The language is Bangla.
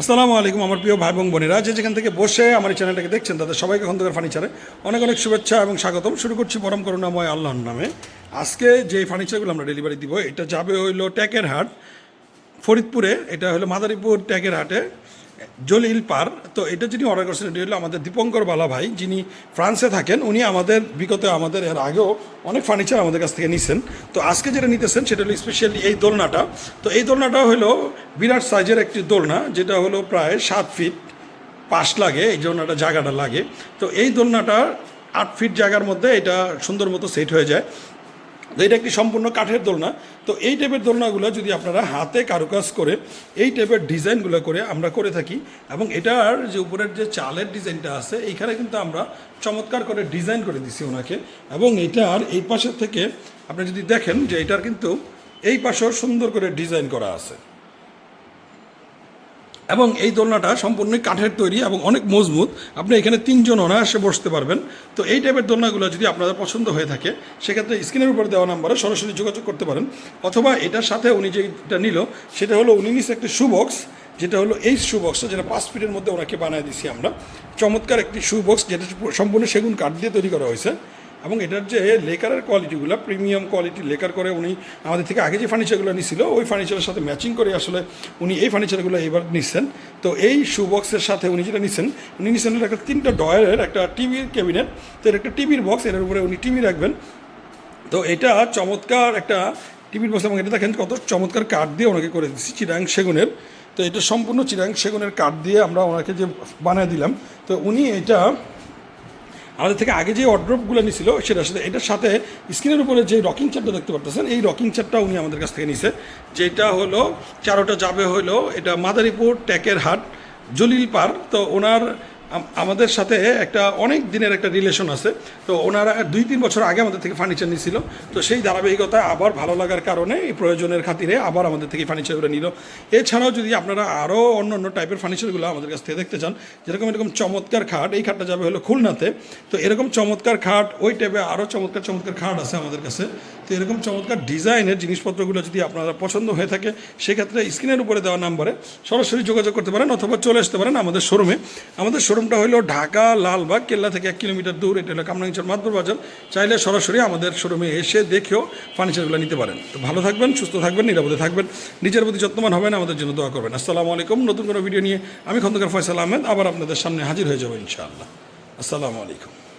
আসসালামু আলাইকুম, আমার প্রিয় ভাই এবং বোনেরা। যে যেখান থেকে বসে আমার এই চ্যানেলটাকে দেখছেন, তাদের সবাইকে খন্দকার ফার্নিচারে অনেক অনেক শুভেচ্ছা এবং স্বাগতম। শুরু করছি পরম করুণাময় আল্লাহর নামে। আজকে যে ফার্নিচারগুলো আমরা ডেলিভারি দিব, এটা যাবে হইল ট্যাকের হাট ফরিদপুরে এটা হলো মাদারীপুর ট্যাকের হাটে। জলিল পার, তো এটা যিনি অর্ডার করছেন, এটি হলো আমাদের দীপঙ্কর বালা ভাই, যিনি ফ্রান্সে থাকেন, উনি আমাদের, বিগত আমাদের, এর আগেও অনেক ফার্নিচার আমাদের কাছ থেকে নিছেন। তো আজকে যেটা নিতেছেন, সেটা হলো স্পেশালি এই দোলনাটা। তো এই দোলনাটা হলো বিরাট সাইজের একটি দোলনা, যেটা হলো প্রায় সাত ফিট পাশ লাগে, এই দোলনাটা জায়গাটা লাগে। তো এই দোলনাটা আট ফিট জায়গার মধ্যে এটা সুন্দর মতো সেট হয়ে যায়। এটা একটি সম্পূর্ণ কাঠের দোলনা, তো এই টাইপের দোলনাগুলো যদি আপনারা হাতে কারুকাজ করে এই টাইপের ডিজাইনগুলো করে আমরা করে থাকি এবং এটার যে উপরের যে চালের ডিজাইনটা আছে, এইখানে কিন্তু আমরা চমৎকার করে ডিজাইন করে দিছি ওনাকে এবং এটার এই পাশের থেকে আপনি যদি দেখেন যে এটার কিন্তু এই পাশেও সুন্দর করে ডিজাইন করা আছে। এবং এই দোলনাটা সম্পূর্ণই কাঠের তৈরি এবং অনেক মজবুত। আপনি এখানে তিনজন অনায়াসে বসতে পারবেন। তো এই টাইপের দোলনাগুলো যদি আপনাদের পছন্দ হয়ে থাকে, সেক্ষেত্রে স্ক্রিনের উপর দেওয়া নাম্বারে সরাসরি যোগাযোগ করতে পারেন। অথবা এটার সাথে উনি যেটা নিল, সেটা হলো উনি নিচ্ছে একটি শু বক্স যেটা হলো এই শু যেটা পাঁচ ফিটের মধ্যে ওনাকে বানিয়ে দিছি আমরা। চমৎকার একটি শু বক্স যেটা সম্পূর্ণ সেগুন কাঠ দিয়ে তৈরি করা হয়েছে। এবং এটার যে লেকারের কোয়ালিটিগুলো প্রিমিয়াম কোয়ালিটি লেকার করে উনি আমাদের থেকে আগে যে ফার্নিচারগুলো নিছিল, ওই ফার্নিচারের সাথে ম্যাচিং করে আসলে উনি এই ফার্নিচারগুলো এবার নিচ্ছেন। তো এই শু বক্সের সাথে উনি যেটা নিচ্ছেন, উনি নিচ্ছেন একটা তিনটা ডয়ারের একটা টিভির ক্যাবিনেট তো এটা একটা টিভির বক্স এটার উপরে উনি টিভি রাখবেন। তো এটা চমৎকার একটা টিভির বক্স এবং এটা দেখেন কত চমৎকার কাঠ দিয়ে ওনাকে করে দিচ্ছি চিরাং সেগুনের। তো এটা সম্পূর্ণ চিরাং সেগুনের কাঠ দিয়ে আমরা ওনাকে যে বানিয়ে দিলাম, তো উনি এটা আমাদের থেকে আগে যে অর্ড্রপগুলো নিছিল, সেটার সাথে এটার সাথে স্ক্রিনের উপরে যে রকিং চারটা দেখতে পারতেছেন, এই রকিং চারটা উনি আমাদের কাছ থেকে নিছে। যেটা হলো, চারোটা যাবে হলো, এটা মাদারীপুর, ট্যাকের হাট, জলিল পার তো ওনার আমাদের সাথে একটা অনেক দিনের একটা রিলেশন আছে। তো ওনারা দুই তিন বছর আগে আমাদের থেকে ফার্নিচার নিছিল। তো সেই ধারাবাহিকতায় আবার ভালো লাগার কারণে এই প্রয়োজনের খাতিরে আবার আমাদের থেকে ফার্নিচারগুলো নিল। এছাড়াও যদি আপনারা আরও অন্য অন্য টাইপের ফার্নিচারগুলো আমাদের কাছ থেকে দেখতে চান, যেরকম এরকম চমৎকার খাট, এই খাটটা যাবে হলো খুলনাতে। তো এরকম চমৎকার খাট, ওই টাইপের আরও চমৎকার চমৎকার খাট আছে আমাদের কাছে। তো এরকম চমৎকার ডিজাইনের জিনিসপত্রগুলো যদি আপনারা পছন্দ হয়ে থাকে, সেক্ষেত্রে স্ক্রিনের উপরে দেওয়া নাম্বারে সরাসরি যোগাযোগ করতে পারেন অথবা চলে আসতে পারেন আমাদের শোরুমে। আমাদের শোরুমটা হলো ঢাকা, লালবাগ, কেল্লা থেকে এক কিলোমিটার দূর। এটা হলো কামরাঙ্গচর মাদপুর বাজার। চাইলে সরাসরি আমাদের শোরুমে এসে দেখেও ফার্নিচারগুলো নিতে পারেন। তো ভালো থাকবেন, সুস্থ থাকবেন, নিরাপদে থাকবেন। নিজের প্রতি যত্নবান হবেন, আমাদের জন্য দোয়া করবেন। আসসালামু আলাইকুম। নতুন কোনো ভিডিও নিয়ে আমি খন্দকার ফয়সাল আহমেদ, আবার আপনাদের সামনে হাজির হয়ে যাব ইনশাআল্লাহ। আসসালামু আলাইকুম।